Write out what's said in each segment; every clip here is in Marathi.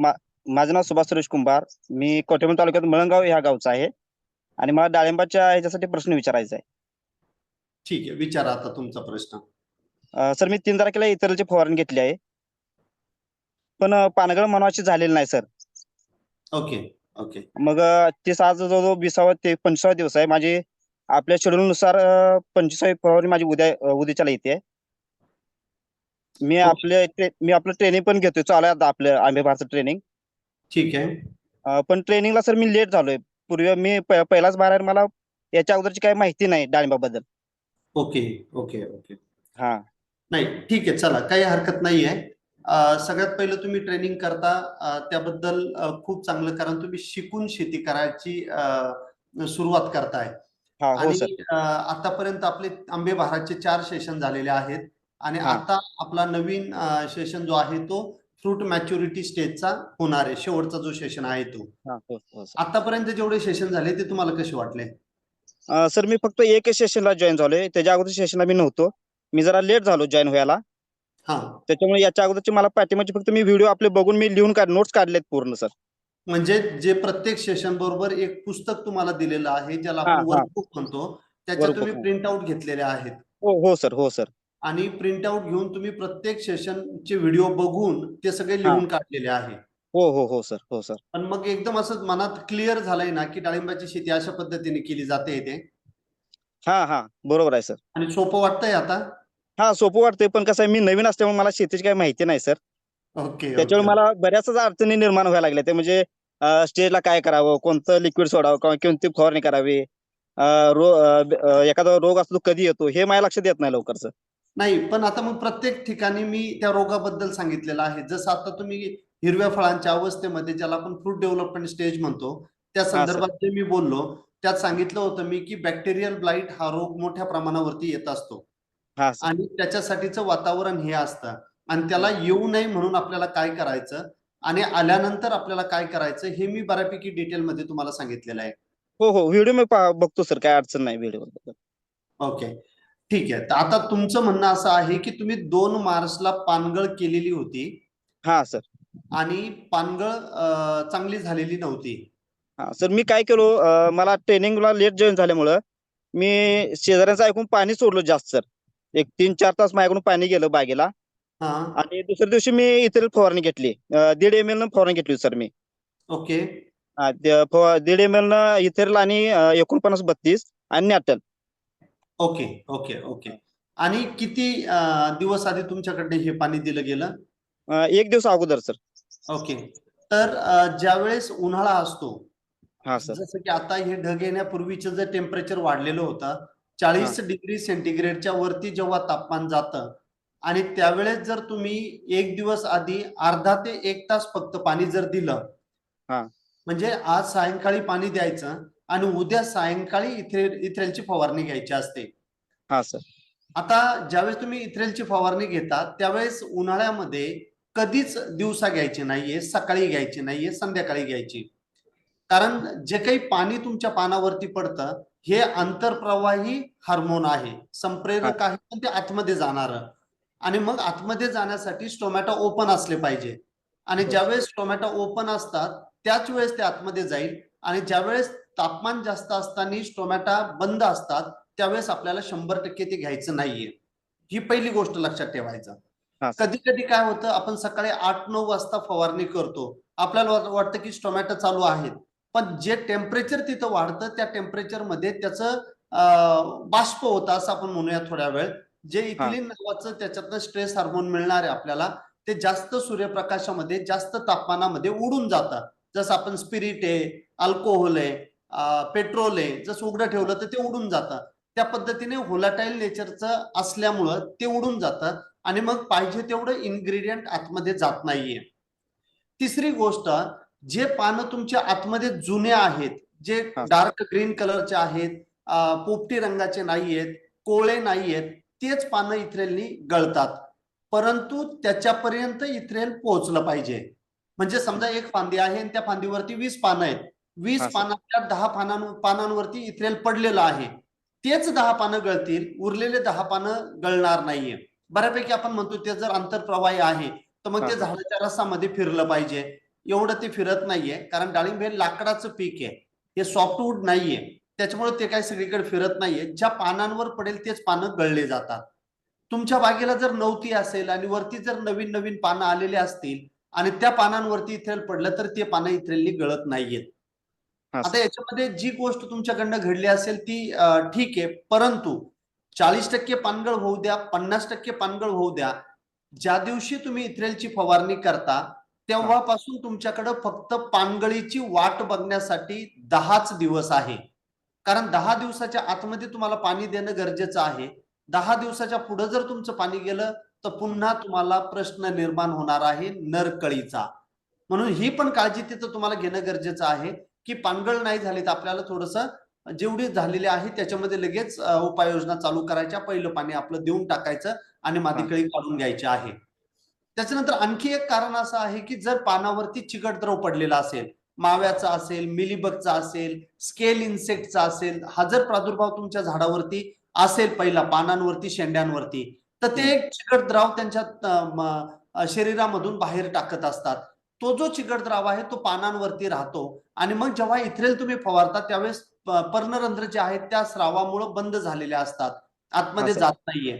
मा- माझं नाव सुभाष सुरेश कुंभार. मी कोटेमन तालुक्यात मळंगाव ह्या गावचा आहे. आणि मला डाळिंबाच्या ह्याच्यासाठी प्रश्न विचारायचा आहे. ठीक आहे विचारा आता तुमचा प्रश्न. अ, सर मी तीन तारखेला इतरची फवारणी घेतली आहे. पण अ, पानगळ म्हणाची झालेली नाही सर. Okay okay. मग अ, ते आज जवळजवळ विसावा ते पंचवीसावा दिवस आहे. माझी आपल्या शेड्यूल नुसार अ, पंचवीसावी फवारणी माझी उद्या अ, उद्याच्याला येते. मी आपले ट्रे- मी आपलं ट्रेनिंग पण घेतोय. चालू आता आपलं आंबे भारत ट्रेनिंग ठीक आहे. पण ट्रेनिंगला सर मी लेट झालोय. पूर्वी मी पहिलाच बाहेर मला याच्या अगोदरची काही माहिती नाही डाळिंबाबद्दल. Okay okay okay. हा. नाही ठीक आहे. चला काही हरकत नाही आहे. सगळ्यात पहिलं तुम्ही ट्रेनिंग करता. त्याबद्दल खूप चांगलं कारण तुम्ही शिकून शेती करायची सुरुवात करताय. हा हो आणि आतापर्यंत आपले आंबे बहाराचे चार सेशन झालेले आहेत. आणि. आता आपला नवीन सेशन जो आहे तो फ्रूट मॅच्युरिटी स्टेजचा होणार आहे. शेवटचा जो सेशन आहे तो. हा हो आतापर्यंत जेवढे सेशन झाले ते तुम्हाला कसे वाटले? सर मी फक्त एक सेशनला जॉईन झालोय. त्याच्या अगोदर सेशनला मी नव्हतो. मी जरा लेट झालो जॉईन व्हायला. हा. त्याच्यामुळे याच्या अगोदरची मला पाठिंबाची फक्त मी व्हिडिओ आपले बघून मी लिहून काढ नोट्स काढलेत पूर्ण सर. म्हणजे जे प्रत्येक सेशन बरोबर एक पुस्तक तुम्हाला दिलेलं आहे ज्याला आपण. वर्कबुक म्हणतो त्याच्या तुम्ही. प्रिंट आउट घेतलेले आहेत. हो हो सर हो सर. आणि प्रिंट आउट घेऊन तुम्ही प्रत्येक सेशनचे व्हिडिओ बघून ते सगळे लिहून काढलेले आहे. हो हो हो सर हो सर पण मग एकदम असं मनात क्लिअर झालंय ना की डाळिंबाची शेती अशा पद्धतीने केली जाते ते हा हा. बरोबर आहे सर आणि सोपं वाटतंय आता? हा सोपं वाटतंय. पण कसं आहे मी नवीन असल्यामुळे मला शेतीची काही माहिती नाही सर ओके त्याच्यामुळे मला बऱ्याचच अडचणी निर्माण व्हायला लागल्या. ते म्हणजे स्टेजला काय करावं? कोणतं लिक्विड सोडावं? किंवा कोणती फवारणी करावी? रो एखादा रोग असतो कधी येतो? हे माझ्या लक्षात येत नाही लवकर सर नाही पण आता मग प्रत्येक ठिकाणी मी त्या रोगाबद्दल सांगितलेलं आहे. जसं आता तुम्ही हिरव्या फळांच्या अवस्थेमध्ये ज्याला आपण फ्रूट डेव्हलपमेंट स्टेज म्हणतो त्या. संदर्भात जे मी बोललो त्यात सांगितलं होतं मी की बॅक्टेरियल ब्लाईट हा रोग मोठ्या प्रमाणावरती येत असतो. आणि त्याच्यासाठीचं वातावरण हे असतं. आणि त्याला येऊ नये म्हणून आपल्याला काय करायचं? आणि आल्यानंतर आपल्याला काय करायचं? हे मी बऱ्यापैकी डिटेलमध्ये तुम्हाला सांगितलेलं आहे. हो हो. व्हिडिओ मी बघतो सर. काय अडचण नाही व्हिडिओ ओके. ठीक आहे. तर आता तुमचं म्हणणं असं आहे की तुम्ही दोन मार्चला पानगळ केलेली होती. हा सर. आणि पानगळ अं, चांगली झालेली नव्हती. हा सर मी काय केलो अं, मला ट्रेनिंगला लेट जॉईन झाल्यामुळं मी शेजाऱ्यांचं ऐकून पाणी सोडलं जास्त सर. एक तीन चार तास माझ्याकडून पाणी गेलं बागेला. हा. आणि दुसऱ्या दिवशी मी इतर फवारणी घेतली. अं, दीड एम एल न फवारणी घेतली सर मी. ओके. हा, त्या फवा- दीड एम एल न इथेरल आणि अं, एकोणपन्नास बत्तीस आणि नॅटल ओके ओके ओके. आणि किती अं, दिवस आधी तुमच्याकडे हे पाणी दिलं गेलं? अं, एक दिवस अगोदर सर. ओके. तर अं, ज्यावेळेस उन्हाळा असतो हा सर. जसं की आता हे ढग येण्यापूर्वीचं जे टेम्परेचर वाढलेलं होतं चाळीस डिग्री सेंटीग्रेडच्या वरती जेव्हा तापमान जातं आणि त्यावेळेस जर तुम्ही एक दिवस आधी अर्धा ते एक तास फक्त पाणी जर दिलं हा. म्हणजे आज सायंकाळी पाणी द्यायचं आणि उद्या सायंकाळी इथे इथ्रेलची फवारणी घ्यायची असते. हा सर. आता ज्यावेळेस तुम्ही इथ्रेलची फवारणी घेता त्यावेळेस उन्हाळ्यामध्ये कधीच दिवसा घ्यायची नाहीये सकाळी घ्यायची नाहीये संध्याकाळी घ्यायची. कारण जे काही पाणी तुमच्या पानावरती पडतं हे आंतरप्रवाही हार्मोन आहे. संप्रेरक आहे पण ते आतमध्ये जाणार. आणि मग आतमध्ये जाण्यासाठी स्टोमॅटो ओपन असले पाहिजे. आणि. ज्यावेळेस टोमॅटो ओपन असतात त्याच वेळेस ते आतमध्ये जाईल. आणि ज्यावेळेस तापमान जास्त असताना टोमॅटो बंद असतात त्यावेळेस आपल्याला शंभर टक्के ते घ्यायचं नाहीये. ही पहिली गोष्ट लक्षात ठेवायचं. कधी कधी काय होतं आपण सकाळी आठ नऊ वाजता फवारणी करतो. आपल्याला वाट- वाटतं की टोमॅटो चालू आहेत. पण जे टेम्परेचर तिथं वाढतं त्या टेम्परेचरमध्ये त्याचं बाष्प होतं असं आपण म्हणूया थोड्या वेळ. जे इथिलिन नावाचं त्याच्यातनं स्ट्रेस हार्मोन मिळणार आहे आपल्याला ते जास्त सूर्यप्रकाशामध्ये जास्त तापमानामध्ये उडून जातं. जसं आपण स्पिरिट आहे अल्कोहोल आहे पेट्रोल आहे जसं उघडं ठेवलं तर ते उडून जातं. त्या पद्धतीने होलाटाईल नेचरचं असल्यामुळं ते उडून जातं आणि मग पाहिजे तेवढं इन्ग्रेडियंट आतमध्ये जात नाहीये. तिसरी गोष्ट जे पानं तुमच्या आतमध्ये जुने आहेत जे. डार्क ग्रीन कलरचे आहेत पोपटी रंगाचे नाहीयेत कोळे नाहीयेत तेच पानं इथ्रेलनी गळतात. परंतु त्याच्यापर्यंत इथ्रेल पोहोचलं पाहिजे. म्हणजे समजा एक फांदी आहे आणि त्या फांदीवरती वीस पानं आहेत. वीस. पानांच्या दहा पानां पानांवरती इथ्रेल पडलेलं आहे. तेच दहा पानं गळतील उरलेले दहा पानं गळणार नाहीये. बऱ्यापैकी आपण म्हणतो ते जर आंतरप्रवाही आहे तर मग ते. झाडाच्या रसामध्ये फिरलं पाहिजे. एवढं ते फिरत नाहीये कारण डाळिंब हे लाकडाचं पीक आहे. हे सॉफ्टवूड नाहीये. त्याच्यामुळे ते काही सगळीकडे फिरत नाहीये. ज्या पानांवर पडेल तेच पानं गळले जातात. तुमच्या बागेला जर नवती असेल आणि वरती जर नवीन नवीन पानं आलेले असतील आणि त्या पानांवरती इथेल पडलं तर ते पानं इथेली गळत नाहीयेत. आता याच्यामध्ये जी गोष्ट तुमच्याकडनं घडली असेल ती ठीक आहे परंतु चाळीस टक्के पानगळ होऊ द्या पन्नास टक्के पानगळ होऊ द्या ज्या दिवशी तुम्ही इथ्रेलची फवारणी करता तेव्हापासून तुमच्याकडे फक्त पानगळीची वाट बघण्यासाठी दहाच दिवस आहे. कारण दहा दिवसाच्या आतमध्ये तुम्हाला पाणी देणं गरजेचं आहे. दहा दिवसाच्या पुढे जर तुमचं पाणी गेलं तर पुन्हा तुम्हाला प्रश्न निर्माण होणार आहे नरकळीचा. म्हणून ही पण काळजी तिथं तुम्हाला घेणं गरजेचं आहे. की पानगळ नाही झाली तर आपल्याला थोडस जेवढी झालेली आहे त्याच्यामध्ये लगेच उपाययोजना चालू करायच्या. पहिलं पाणी आपलं देऊन टाकायचं आणि मादीकळी काढून घ्यायची आहे. त्याच्यानंतर आणखी एक कारण असं आहे की जर पानावरती चिकट द्रव पडलेला असेल माव्याचा असेल मिलीबगचा असेल स्केल इन्सेक्टचा असेल हा जर प्रादुर्भाव तुमच्या झाडावरती असेल पहिला पानांवरती शेंड्यांवरती तर ते एक चिकट द्राव त्यांच्या शरीरामधून बाहेर टाकत असतात. तो जो चिकट द्राव आहे तो पानांवरती राहतो. आणि मग जेव्हा इथ्रेल तुम्ही फवारता त्यावेळेस पर्णरंध्र जे आहेत त्या स्रावामुळे बंद झालेले असतात आतमध्ये. जात नाहीये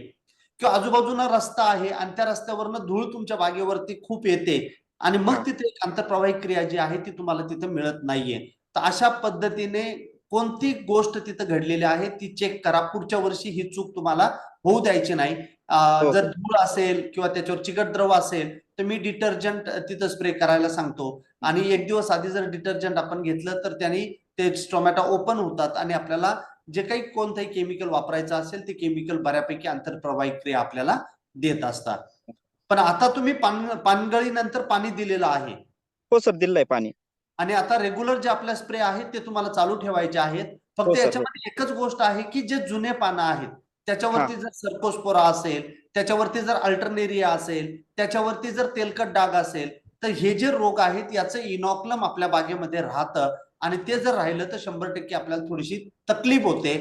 किंवा आजूबाजूला रस्ता आहे आणि त्या रस्त्यावरनं धूळ तुमच्या बागेवरती खूप येते आणि मग. तिथे एक आंतरप्रवाहिक क्रिया जी आहे ती तुम्हाला तिथं मिळत नाहीये तर अशा पद्धतीने कोणती गोष्ट तिथं घडलेली आहे ती चेक करा पुढच्या वर्षी ही चूक तुम्हाला होऊ द्यायची नाही हो. जर धूळ असेल किंवा त्याच्यावर चिकट द्रव असेल तर मी डिटर्जंट तिथं स्प्रे करायला सांगतो. आणि एक दिवस आधी जर डिटर्जंट आपण घेतलं तर त्यांनी ते टोमॅटो ओपन होतात आणि आपल्याला जे काही कोणतंही केमिकल वापरायचं असेल ते केमिकल बऱ्यापैकी आंतरप्रवाहिक क्रिया आपल्याला देत असतात. पण आता तुम्ही पान पानगळीनंतर पाणी दिलेलं आहे. हो सर दिलंय पाणी. आणि आता रेग्युलर जे आपल्या स्प्रे आहेत ते तुम्हाला चालू ठेवायचे आहेत. फक्त हो. याच्यामध्ये एकच गोष्ट आहे की जे जुने पानं आहेत त्याच्यावरती जर सर्कोस्पोरा असेल त्याच्यावरती जर अल्टरनेरिया असेल त्याच्यावरती जर तेलकट डाग असेल तर हे जे रोग आहेत याचं इनॉक्लम आपल्या बागेमध्ये राहतं आणि ते जर राहिलं तर शंभर टक्के आपल्याला थोडीशी तकलीफ होते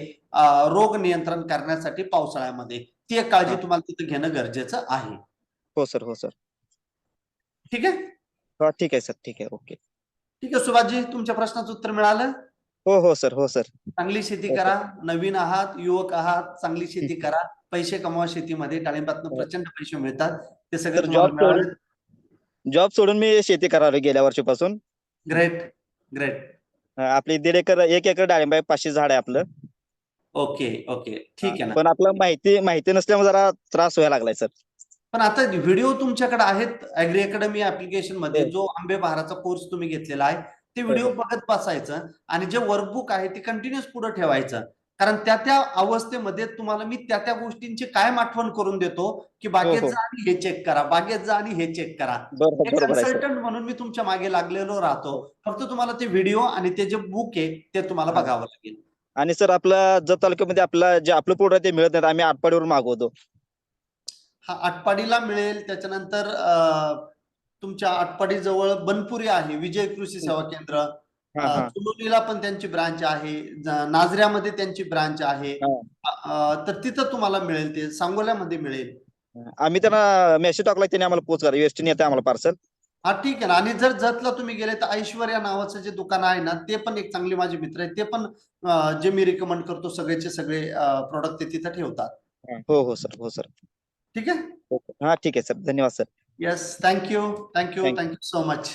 रोग नियंत्रण करण्यासाठी पावसाळ्यामध्ये. ती एक काळजी. तुम्हाला तिथं घेणं गरजेचं आहे. हो सर हो सर. ठीक आहे? हा ठीक आहे सर ठीक आहे ओके. ठीक आहे सुभाषजी तुमच्या प्रश्नाचं उत्तर मिळालं? हो हो सर हो सर. चांगली शेती हो, करा नवीन आहात युवक आहात चांगली शेती करा. पैसे कमवा शेतीमध्ये डाळिंबातनं हो. प्रचंड पैसे मिळतात. ते सगळे जॉब सोडून जॉब सोडून मी शेती करायला गेल्या वर्षीपासून. Great great. आपली दीड एकर एक एकर डाळिंब आहे पाचशे झाड आहे आपलं. Okay okay. ठीक आहे ना. पण आपलं माहिती माहिती नसल्यामुळे जरा त्रास व्हायला लागलाय सर. पण आता व्हिडिओ तुमच्याकडे आहेत अॅग्री अकॅडमी ऍप्लिकेशनमध्ये हो. जो आंबे बहाराचा कोर्स तुम्ही घेतलेला आहे ते व्हिडिओ हो. बघत बसायचं आणि जे वर्कबुक आहे ते कंटिन्युअस पुढे ठेवायचं. कारण त्या त्या अवस्थेमध्ये तुम्हाला मी त्या त्या गोष्टींची कायम आठवण करून देतो की बागेत हो. जा आणि हे चेक करा बागेत जा आणि हे चेक करा. कन्सल्टंट म्हणून मी तुमच्या मागे लागलेलो राहतो. फक्त तुम्हाला ते व्हिडिओ आणि ते जे बुक आहे ते तुम्हाला हा. बघावं लागेल. आणि सर आपला जत तालुक्यामध्ये आपला जे आपलं प्रोडक्ट ते मिळत नाही आम्ही आटपाडीवरून मागवतो. हा आटपाडीला मिळेल. त्याच्यानंतर तुमच्या आटपाडी जवळ बनपुरी आहे विजय कृषी सेवा केंद्र हा. हा चुलोलीला पण त्यांची ब्रांच आहे नाझऱ्यामध्ये त्यांची ब्रांच आहे. तर तिथं तुम्हाला मिळेल ते सांगोल्यामध्ये मिळेल. आम्ही त्यांना मेसेज टाकला त्यांनी आम्हाला पोच करा. वेस्टर्न येते आम्हाला पार्सल हा ठीक आहे ना. आणि जर जतला तुम्ही गेले तर ऐश्वर्या नावाचं जे दुकान आहे ना ते पण एक चांगले माझे मित्र आहेत ते पण जे मी रिकमेंड करतो सगळेचे सगळे प्रोडक्ट ते तिथं ठेवतात. हो हो सर हो सर. ठीक आहे? हा ठीक आहे सर. धन्यवाद sir. Yes thank you thank you thank you so much